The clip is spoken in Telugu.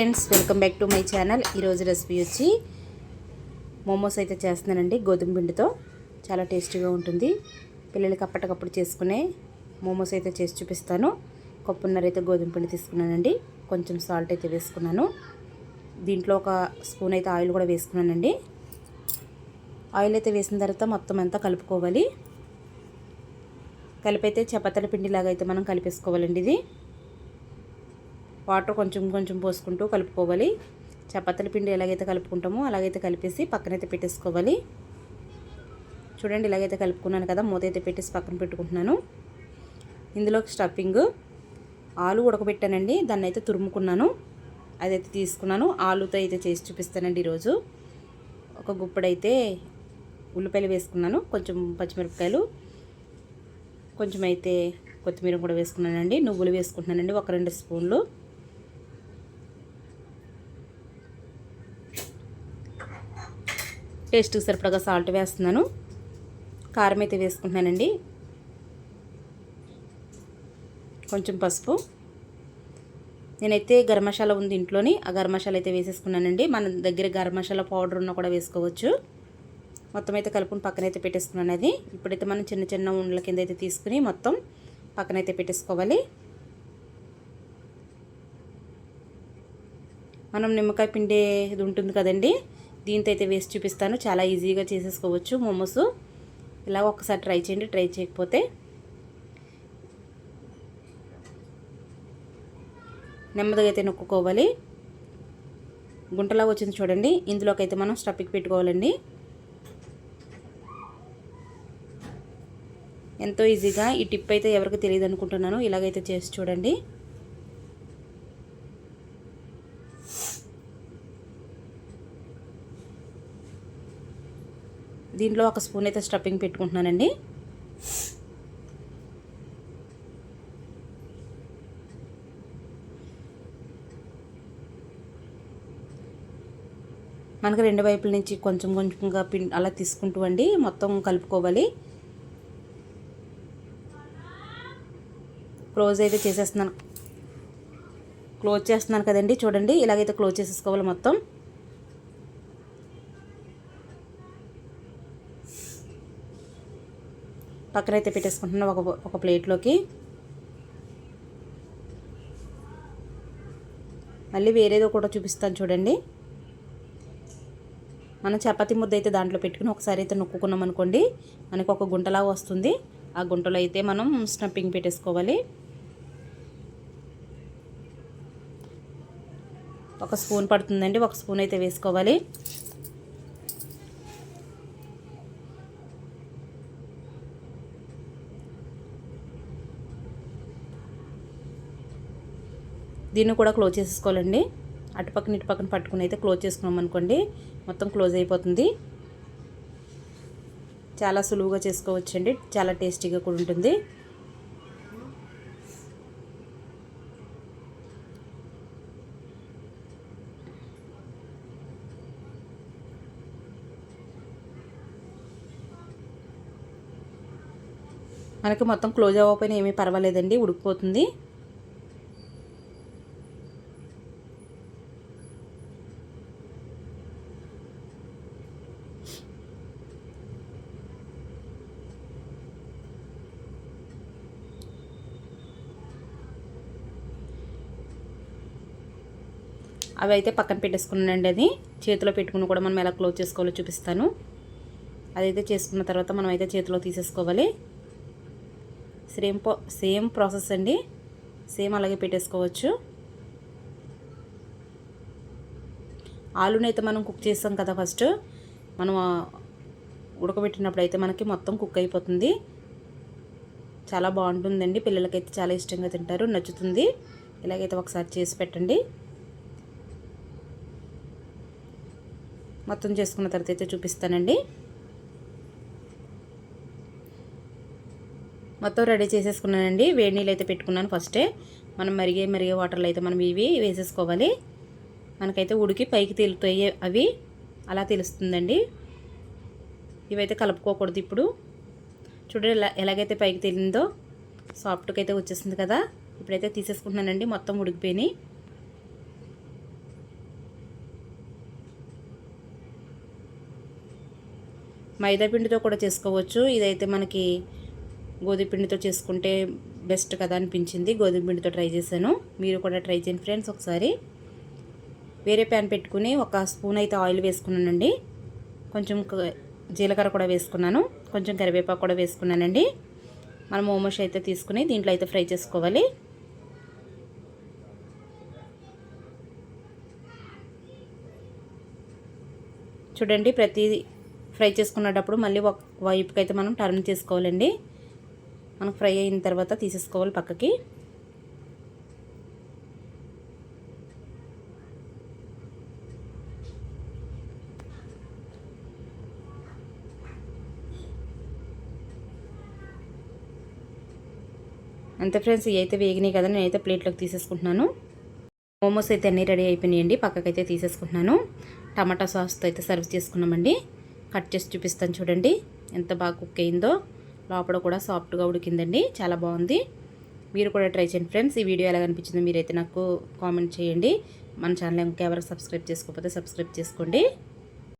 Friends welcome back to my channel. ఈరోజు రెసిపీ వచ్చి మోమోస్ అయితే చేస్తున్నానండి గోధుమ పిండితో. చాలా టేస్టీగా ఉంటుంది. పిల్లలకి అప్పటికప్పుడు చేసుకునే మోమోస్ అయితే చేసి చూపిస్తాను. కప్పున్నర అయితే గోధుమ పిండి తీసుకున్నానండి. కొంచెం సాల్ట్ అయితే వేసుకున్నాను. దీంట్లో ఒక స్పూన్ అయితే ఆయిల్ కూడా వేసుకున్నానండి. ఆయిల్ అయితే వేసిన తర్వాత మొత్తం అంతా కలుపుకోవాలి. కలిపైతే చపాతీల పిండిలాగా అయితే మనం కలిపేసుకోవాలండి ఇది. వాటర్ కొంచెం కొంచెం పోసుకుంటూ కలుపుకోవాలి. చపాతీల పిండి ఎలాగైతే కలుపుకుంటామో అలాగైతే కలిపేసి పక్కనైతే పెట్టేసుకోవాలి. చూడండి ఇలాగైతే కలుపుకున్నాను కదా మూత అయితే పెట్టేసి పక్కన పెట్టుకుంటున్నాను. ఇందులో స్టఫింగ్ ఆలు ఉడకబెట్టానండి దాన్ని అయితే తురుముకున్నాను. అదైతే తీసుకున్నాను ఆలుతో అయితే చేసి చూపిస్తానండి ఈరోజు. ఒక గుప్పడైతే ఉల్లిపాయలు వేసుకున్నాను కొంచెం పచ్చిమిరపకాయలు కొంచెం అయితే కొత్తిమీర కూడా వేసుకున్నానండి నువ్వులు వేసుకుంటున్నానండి ఒక రెండు స్పూన్లు. టేస్ట్కి సరిపడగా సాల్ట్ వేస్తున్నాను. కారం అయితే వేసుకుంటున్నానండి. కొంచెం పసుపు. నేనైతే గరం మసాలా ఉంది ఇంట్లోని ఆ గరం మసాలా అయితే వేసేసుకున్నానండి. మన దగ్గర గరం మసాలా పౌడర్ ఉన్న కూడా వేసుకోవచ్చు. మొత్తం అయితే కలుపుని పక్కనైతే పెట్టేసుకున్నాను అది. ఇప్పుడైతే మనం చిన్న చిన్న ఉండల కింద అయితే తీసుకుని మొత్తం పక్కనైతే పెట్టేసుకోవాలి. మనం నిమ్మకాయ పిండే ఇది ఉంటుంది కదండి దీంతో అయితే వేసి చూపిస్తాను. చాలా ఈజీగా చేసేసుకోవచ్చు మోమోస్. ఇలా ఒకసారి ట్రై చేయండి. ట్రై చేయకపోతే నెమ్మదిగా అయితే నొక్కుకోవాలి. గుంటలా వచ్చింది చూడండి. ఇందులోకి అయితే మనం స్టఫింగ్ పెట్టుకోవాలండి. ఎంతో ఈజీగా ఈ టిప్ అయితే ఎవరికి తెలియదు అనుకుంటున్నాను ఇలాగైతే చేసి చూడండి. దీంట్లో ఒక స్పూన్ అయితే స్టఫింగ్ పెట్టుకుంటున్నానండి. మనకు రెండు వైపుల నుంచి కొంచెం కొంచెంగా పిం అలా తీసుకుంటూ అండి మొత్తం కలుపుకోవాలి. క్లోజ్ అయితే చేసేస్తున్నాను. క్లోజ్ చేస్తున్నాను కదండి చూడండి ఇలాగైతే క్లోజ్ చేసేసుకోవాలి మొత్తం. పక్కనైతే పెట్టేసుకుంటున్నాను ఒక ఒక ప్లేట్లోకి. మళ్ళీ వేరేదో కూడా చూపిస్తాను చూడండి. మనం చపాతీ ముద్ద అయితే దాంట్లో పెట్టుకుని ఒకసారి అయితే నొక్కుకున్నాం అనుకోండి మనకు ఒక గుంటలాగా వస్తుంది. ఆ గుంటలో అయితే మనం స్టంపింగ్ పెట్టేసుకోవాలి. ఒక స్పూన్ పడుతుందండి ఒక స్పూన్ అయితే వేసుకోవాలి. దీన్ని కూడా క్లోజ్ చేసేసుకోవాలండి అటుపక్కన ఇటు పక్కన పట్టుకుని అయితే క్లోజ్ చేసుకున్నాం అనుకోండి మొత్తం క్లోజ్ అయిపోతుంది. చాలా సులువుగా చేసుకోవచ్చండి. చాలా టేస్టీగా కూడా ఉంటుంది. మనకి మొత్తం క్లోజ్ అవ్వకపోయినా ఏమీ పర్వాలేదండి. ఉడికిపోతుంది. అవి అయితే పక్కన పెట్టేసుకున్నానండి అది. చేతిలో పెట్టుకుని కూడా మనం ఎలా క్లోజ్ చేసుకోవాలో చూపిస్తాను. అదైతే చేసుకున్న తర్వాత మనం అయితే చేతిలో తీసేసుకోవాలి. సేమ్ పో సేమ్ ప్రాసెస్ అండి. సేమ్ అలాగే పెట్టేసుకోవచ్చు. ఆలుని అయితే మనం కుక్ చేస్తాం కదా ఫస్ట్. మనం ఉడకబెట్టినప్పుడు అయితే మనకి మొత్తం కుక్ అయిపోతుంది. చాలా బాగుంటుందండి. పిల్లలకైతే చాలా ఇష్టంగా తింటారు. నచ్చుతుంది. ఇలాగైతే ఒకసారి చేసి పెట్టండి. మొత్తం చేసుకున్న తర్వాత అయితే చూపిస్తానండి. మొత్తం రెడీ చేసేసుకున్నానండి. వేడి నీళ్ళు అయితే పెట్టుకున్నాను ఫస్టే మనం మరిగే మరిగే వాటర్లో అయితే మనం ఇవి వేసేసుకోవాలి. మనకైతే ఉడికి పైకి తేలుతాయి అవి. అలా తెలుస్తుందండి. ఇవైతే కలుపుకోకూడదు ఇప్పుడు. చూడండి ఎలా ఎలాగైతే పైకి తేలిందో సాఫ్ట్గా అయితే వచ్చేసింది కదా. ఇప్పుడైతే తీసేసుకుంటున్నానండి. మొత్తం ఉడికిపోయినాయి. మైదాపిండితో కూడా చేసుకోవచ్చు. ఇదైతే మనకి గోధుమపిండితో చేసుకుంటే బెస్ట్ కదా అనిపించింది. గోధుమపిండితో ట్రై చేశాను. మీరు కూడా ట్రై చేయండి ఫ్రెండ్స్ ఒకసారి. వేరే ప్యాన్ పెట్టుకుని ఒక స్పూన్ అయితే ఆయిల్ వేసుకున్నానండి. కొంచెం జీలకర్ర కూడా వేసుకున్నాను. కొంచెం కరివేపాకు కూడా వేసుకున్నానండి. మనం మోమోస్ అయితే తీసుకుని దీంట్లో అయితే ఫ్రై చేసుకోవాలి. చూడండి ప్రతి ఫ్రై చేసుకునేటప్పుడు మళ్ళీ ఒక వైపుకి అయితే మనం టర్న్ చేసుకోవాలండి. మనకు ఫ్రై అయిన తర్వాత తీసేసుకోవాలి పక్కకి. అంతే ఫ్రెండ్స్ ఇవి అయితే వేగినాయి కదా నేనైతే ప్లేట్లోకి తీసేసుకుంటున్నాను. మోమోస్ అయితే అన్నీ రెడీ అయిపోయినాయండి పక్కకైతే తీసేసుకుంటున్నాను. టమాటా సాస్తో అయితే సర్వ్ చేసుకున్నామండి. కట్ చేసి చూపిస్తాను చూడండి. ఎంత బాగా కుక్ అయిందో. లోపల కూడా సాఫ్ట్గా ఉడికిందండి. చాలా బాగుంది. మీరు కూడా ట్రై చేయండి ఫ్రెండ్స్. ఈ వీడియో ఎలా అనిపించిందో మీరైతే నాకు కామెంట్ చేయండి. మన ఛానల్ ఇంకెవరికి సబ్స్క్రైబ్ చేసుకోకపోతే సబ్స్క్రైబ్ చేసుకోండి.